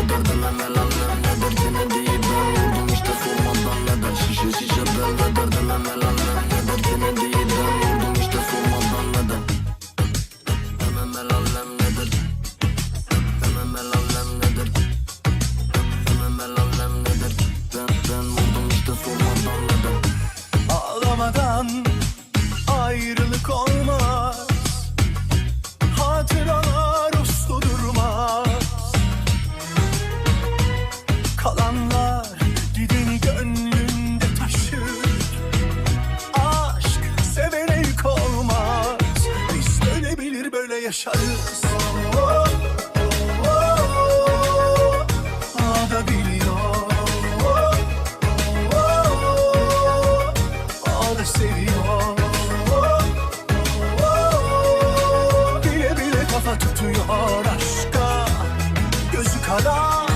ne derdin el nedir Seni deyip ben vurdum işte sormadan neden Şişe şişe del ne derdin el nedir Seni deyip ben vurdum işte sormadan neden Hemen el alem nedir Hemen el alem nedir Hemen el alem nedir Ben, ben vurdum işte sormadan neden Ağlamadan ayrı yaşarız oh, biliyor oh, seviyor. Bile bile kafa tutuyor aşka Gözü kara